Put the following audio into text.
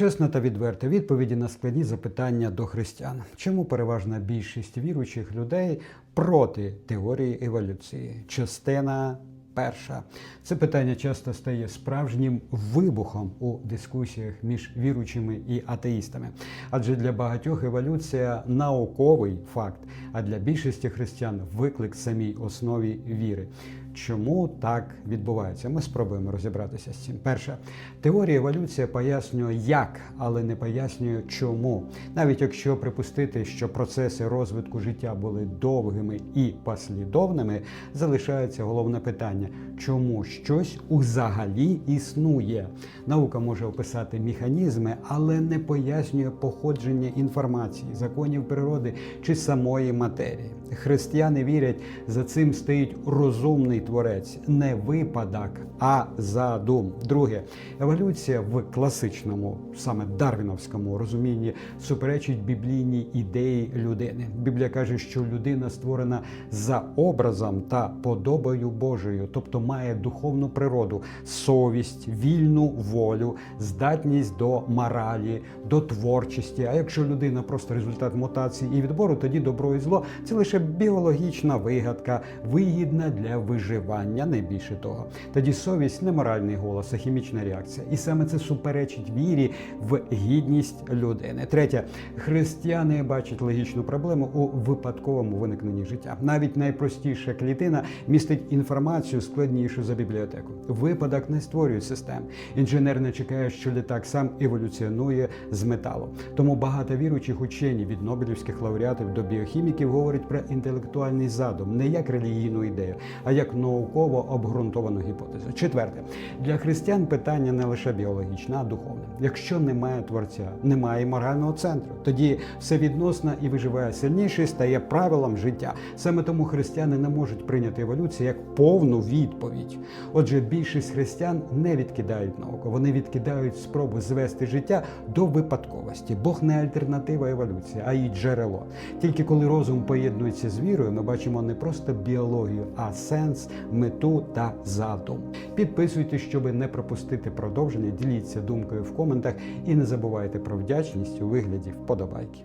Чесна та відверта відповіді на складні запитання до християн. Чому переважна більшість віруючих людей проти теорії еволюції? Частина перша. Це питання часто стає справжнім вибухом у дискусіях між віруючими і атеїстами. Адже для багатьох еволюція науковий факт, а для більшості християн виклик самій основі віри. Чому так відбувається? Ми спробуємо розібратися з цим. Перше, теорія еволюції пояснює як, але не пояснює чому. Навіть якщо припустити, що процеси розвитку життя були довгими і послідовними, залишається головне питання: чому щось взагалі існує? Наука може описати механізми, але не пояснює походження інформації, законів природи чи самої матерії. Християни вірять, за цим стоїть розумний творець, не випадок, а задум. Друге, еволюція в класичному, саме дарвіновському розумінні суперечить біблійній ідеї людини. Біблія каже, що людина створена за образом та подобою Божою, тобто має духовну природу, совість, вільну волю, здатність до моралі, до творчості. А якщо людина просто результат мутації і відбору, тоді добро і зло це лише біологічна вигадка, вигідна для виживання, не більше того. Тоді совість не моральний голос, а хімічна реакція. І саме це суперечить вірі в гідність людини. Третє, християни бачать логічну проблему у випадковому виникненні життя. Навіть найпростіша клітина містить інформацію складнішу за бібліотеку. Випадок не створює систем. Інженер не чекає, що літак сам еволюціонує з металу. Тому багато віруючих учені від нобелівських лауреатів до біохіміків говорять про інтелектуальний задум не як релігійну ідею, а як науково обґрунтовану гіпотезу. Четверте, для християн питання не лише біологічне, а духовне. Якщо немає творця, немає морального центру, тоді все відносно і виживає сильніший, стає правилом життя. Саме тому християни не можуть прийняти еволюцію як повну відповідь. Отже, більшість християн не відкидають науку, вони відкидають спробу звести життя до випадковості. Бог не альтернатива еволюції, а її джерело. Тільки коли розум поєднується з вірою, ми бачимо не просто біологію, а сенс, мету та задум. Підписуйтесь, щоб не пропустити продовження. Діліться думкою в коментах і не забувайте про вдячність у вигляді вподобайки.